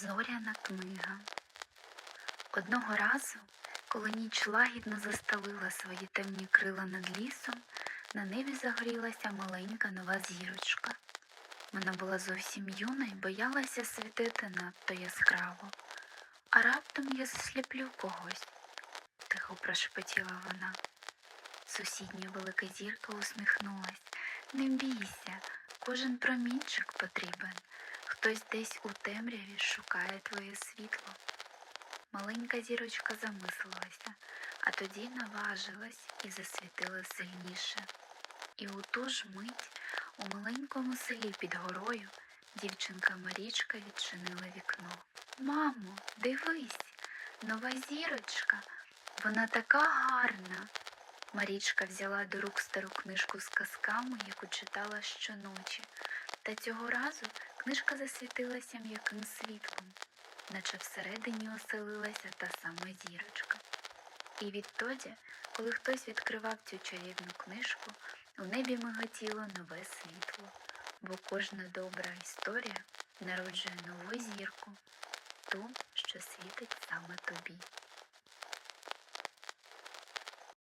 Зоряна книга. Одного разу, коли ніч лагідно застелила свої темні крила над лісом, на небі загорілася маленька нова зірочка. Вона була зовсім юна і боялася світити надто яскраво. А раптом я засліплю когось, тихо прошепотіла вона. Сусідня велика зірка усміхнулась. Не бійся, кожен промінчик потрібен. Хтось десь у темряві шукає твоє світло. Маленька зірочка замислилася, а тоді наважилась і засвітила сильніше. І у ту ж мить у маленькому селі під горою дівчинка Марічка відчинила вікно. Мамо, дивись, нова зірочка, вона така гарна. Марічка взяла до рук стару книжку з казками, яку читала щоночі, та цього разу книжка засвітилася м'яким світлом, наче всередині оселилася та сама зірочка. І відтоді, коли хтось відкривав цю чарівну книжку, у небі миготіло нове світло, бо кожна добра історія народжує нову зірку, ту, що світить саме тобі.